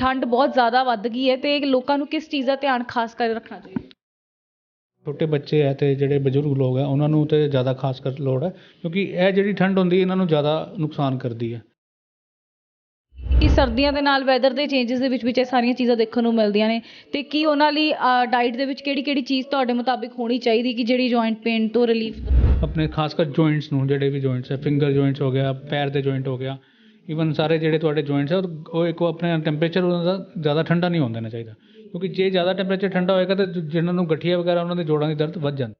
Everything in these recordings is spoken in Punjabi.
ਠੰਡ ਬਹੁਤ ਜ਼ਿਆਦਾ ਵੱਧ ਗਈ ਹੈ ਤੇ ਲੋਕਾਂ ਨੂੰ ਕਿਸ ਚੀਜ਼ ਦਾ ਧਿਆਨ ਖਾਸ ਕਰ ਰੱਖਣਾ ਚਾਹੀਦਾ? ਛੋਟੇ ਬੱਚੇ ਹੈ ਤੇ ਜਿਹੜੇ ਬਜ਼ੁਰਗ ਲੋਕ ਹੈ ਉਹਨਾਂ ਨੂੰ ਤੇ ਜ਼ਿਆਦਾ ਖਾਸ ਕਰ ਲੋੜ ਹੈ ਕਿਉਂਕਿ ਇਹ ਜਿਹੜੀ ਠੰਡ ਹੁੰਦੀ ਇਹਨਾਂ ਨੂੰ ਜ਼ਿਆਦਾ ਨੁਕਸਾਨ ਕਰਦੀ ਹੈ। ਕਿ ਸਰਦੀਆਂ ਦੇ ਨਾਲ ਵੈਦਰ ਦੇ ਚੇਂਜਸ ਦੇ ਵਿੱਚ ਵਿੱਚ ਇਹ ਸਾਰੀਆਂ ਚੀਜ਼ਾਂ ਦੇਖਣ ਨੂੰ ਮਿਲਦੀਆਂ ਨੇ ਤੇ ਕੀ ਉਹਨਾਂ ਲਈ ਡਾਈਟ ਦੇ ਵਿੱਚ ਕਿਹੜੀ ਕਿਹੜੀ ਚੀਜ਼ ਤੁਹਾਡੇ ਮੁਤਾਬਿਕ ਹੋਣੀ ਚਾਹੀਦੀ ਕਿ ਜਿਹੜੀ ਜੁਆਇੰਟ ਪੇਨ ਤੋਂ ਰਿਲੀਫ ਆਪਣੇ ਖਾਸ ਕਰ ਜੁਆਇੰਟਸ ਨੂੰ ਜਿਹੜੇ ਵੀ ਜੁਆਇੰਟਸ ਹੈ ਫਿੰਗਰ ਜੁਆਇੰਟਸ ਹੋ ਗਿਆ ਪੈਰ ਦੇ ਜੁਆਇੰਟ ਹੋ ਗਿਆ ਈਵਨ ਸਾਰੇ ਜਿਹੜੇ ਤੁਹਾਡੇ ਜੁਆਇੰਟਸ ਆ, ਉਹ- ਉਹ ਇੱਕ ਆਪਣੇ ਟੈਂਪਰੇਚਰ ਉਹਨਾਂ ਦਾ ਜ਼ਿਆਦਾ ਠੰਡਾ ਨਹੀਂ ਹੋਣ ਦੇਣਾ ਚਾਹੀਦਾ। ਕਿਉਂਕਿ ਜੇ ਜ਼ਿਆਦਾ ਟੈਂਪਰੇਚਰ ਠੰਡਾ ਹੋਏਗਾ ਤਾਂ ਜਿਹਨਾਂ ਨੂੰ ਗਠੀਆ ਵਗੈਰਾ ਉਹਨਾਂ ਦੇ ਜੋੜਾਂ ਦੀ ਦਰਦ ਵੱਧ ਜਾਂਦੀ।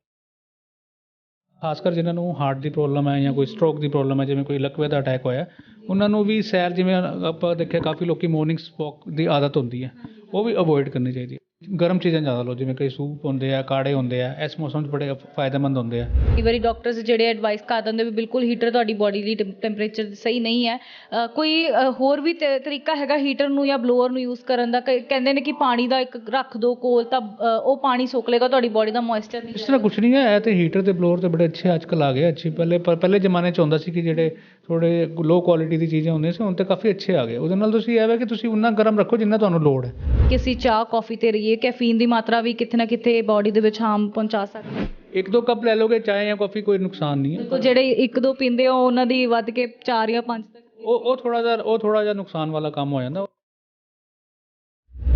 ਖਾਸ ਕਰ ਜਿਨ੍ਹਾਂ ਨੂੰ ਹਾਰਟ ਦੀ ਪ੍ਰੋਬਲਮ ਹੈ ਜਾਂ ਕੋਈ ਸਟ੍ਰੋਕ ਦੀ ਪ੍ਰੋਬਲਮ ਹੈ ਜਿਵੇਂ ਕੋਈ ਲਕਵੇ ਦਾ ਅਟੈਕ ਹੋਇਆ, ਉਹਨਾਂ ਨੂੰ ਵੀ ਸੈਰ ਜਿਵੇਂ ਆਪਾਂ ਦੇਖਿਆ, ਕਾਫੀ ਲੋਕੀ ਮਾਰਨਿੰਗ ਵਾਕ ਦੀ ਆਦਤ ਹੁੰਦੀ ਹੈ ਉਹ ਵੀ ਅਵੋਇਡ ਕਰਨੀ ਚਾਹੀਦੀ ਹੈ ਗਰਮ ਚੀਜ਼ਾਂ ਜ਼ਿਆਦਾ ਲਓ ਜਿਵੇਂ ਕਈ ਸੂਪ ਹੁੰਦੇ ਆ ਕਾੜੇ ਹੁੰਦੇ ਆ ਇਸ ਮੌਸਮ 'ਚ ਬੜੇ ਫਾਇਦੇਮੰਦ ਹੁੰਦੇ ਆ। ਕਈ ਵਾਰੀ ਡਾਕਟਰਸ ਜਿਹੜੇ ਐਡਵਾਈਸ ਕਰ ਦਿੰਦੇ ਵੀ ਬਿਲਕੁਲ ਹੀਟਰ ਤੁਹਾਡੀ ਬੋਡੀ ਲਈ ਟੈਂਪਰੇਚਰ ਸਹੀ ਨਹੀਂ ਹੈ। ਕੋਈ ਹੋਰ ਵੀ ਤਰੀਕਾ ਹੈਗਾ ਹੀਟਰ ਨੂੰ ਜਾਂ ਬਲੋਅਰ ਨੂੰ ਯੂਜ਼ ਕਰਨ ਦਾ? ਕਹਿੰਦੇ ਨੇ ਕਿ ਪਾਣੀ ਦਾ ਇੱਕ ਰੱਖ ਦਿਓ ਕੋਲ ਤਾਂ ਉਹ ਪਾਣੀ ਸੋਖ ਲੇਗਾ ਤੁਹਾਡੀ ਬੋਡੀ ਦਾ ਮੋਇਸਚਰ ਨਹੀਂ ਇਸ ਤਰ੍ਹਾਂ ਕੁਛ ਨਹੀਂ ਹੈ ਇਹ ਤੇ ਹੀਟਰ ਤੇ ਬਲੋਰ ਤੇ ਬੜੇ ਅੱਛੇ ਅੱਜ ਕੱਲ੍ਹ ਆ ਗਏ ਅੱਛੇ ਪਹਿਲੇ ਪਹਿਲੇ ਜ਼ਮਾਨੇ 'ਚ ਹੁੰਦਾ ਸੀ ਕਿ ਜਿਹੜੇ ਥੋੜੇ ਲੋ ਕੁਆਲਿਟੀ ਦੀ ਚੀਜ਼ਾਂ ਹੁੰਦੀਆਂ ਸੀ ਹੁਣ ਤੇ ਕਾਫੀ ਅੱਛੇ ਆ ਗਏ। ਉਹਦੇ ਨਾਲ ਤੁਸੀਂ ਇਹ ਹੈ ਕਿ ਤੁਸੀਂ ਉਨਾ ਗਰਮ ਰੱਖੋ ਜਿੰਨਾ ਤੁਹਾਨੂੰ ਲੋੜ ਹੈ। ਕਿ ਅਸੀਂ ਚਾਹ ਕਾਫੀ ਤੇ ਰਹੀਏ ਕੈਫੀਨ ਦੀ ਮਾਤਰਾ ਵੀ ਕਿਤੇ ਨਾ ਕਿਤੇ ਬੋਡੀ ਦੇ ਵਿੱਚ ਹਾਰਮ ਪਹੁੰਚਾ ਸਕਦੀ ਹੈ। ਇੱਕ ਦੋ ਕੱਪ ਲੈ ਲੋਗੇ ਚਾਹ ਜਾਂ ਕਾਫੀ ਕੋਈ ਨੁਕਸਾਨ ਨਹੀਂ ਹੈ। ਦੇਖੋ ਜਿਹੜੇ ਇੱਕ ਦੋ ਪੀਂਦੇ ਆ ਉਹਨਾਂ ਦੀ ਵੱਧ ਕੇ 4 ਜਾਂ 5 ਤੱਕ ਉਹ ਉਹ ਥੋੜਾ ਜਿਹਾ ਉਹ ਥੋੜਾ ਜਿਹਾ ਨੁਕਸਾਨ ਵਾਲਾ ਕੰਮ ਹੋ ਜਾਂਦਾ।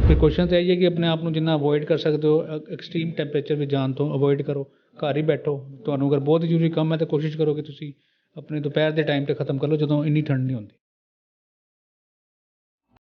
ਪ੍ਰੀਕਾਸ਼ਨ ਤਾਂ ਇਹ ਹੀ ਹੈ ਕਿ ਆਪਣੇ ਆਪ ਨੂੰ ਜਿੰਨਾ ਅਵੋਇਡ ਕਰ ਸਕਦੇ ਹੋ ਐਕਸਟ੍ਰੀਮ ਟੈਂਪਰੇਚਰ ਵਿੱਚ ਜਾਣ ਤੋਂ ਅਵੋਇਡ ਕਰੋ ਘਰ ਹੀ ਬੈਠੋ। ਤੁਹਾਨੂੰ ਅਗਰ ਬਹੁਤ ਜ਼ਰੂਰੀ ਕੰਮ ਹੈ ਤਾਂ ਕੋਸ਼ਿਸ਼ ਕਰੋ ਕਿ ਤੁਸੀਂ ਆਪਣੇ ਦੁਪਹਿਰ ਦੇ ਟਾਈਮ ਤੇ ਖਤਮ ਕਰ ਲਓ ਜਦੋਂ ਇੰਨੀ ਠੰਡ ਨਹੀਂ ਹੁੰਦੀ।